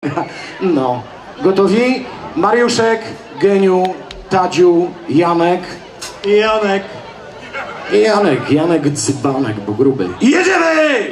No. Gotowi? Mariuszek, Geniu, Tadziu, Janek. Janek. Janek, Janek dzbanek, bo gruby. Jedziemy!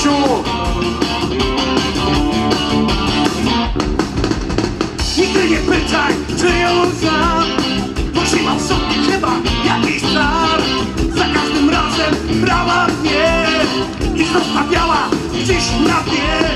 Krzysiu! Nigdy nie pytaj, czy ją znam Bo mam w sobie chyba jakiś dar Za każdym razem brała mnie I zostawiała gdzieś na dnie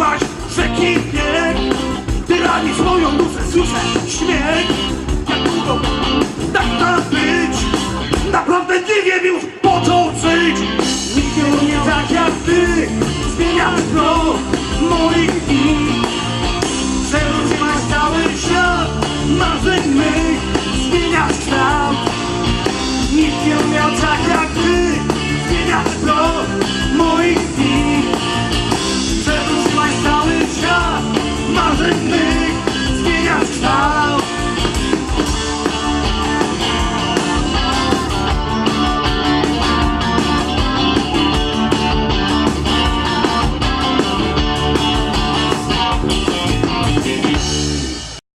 zawróciłaś rzeki bieg Ty ranisz moją duszę, słyszę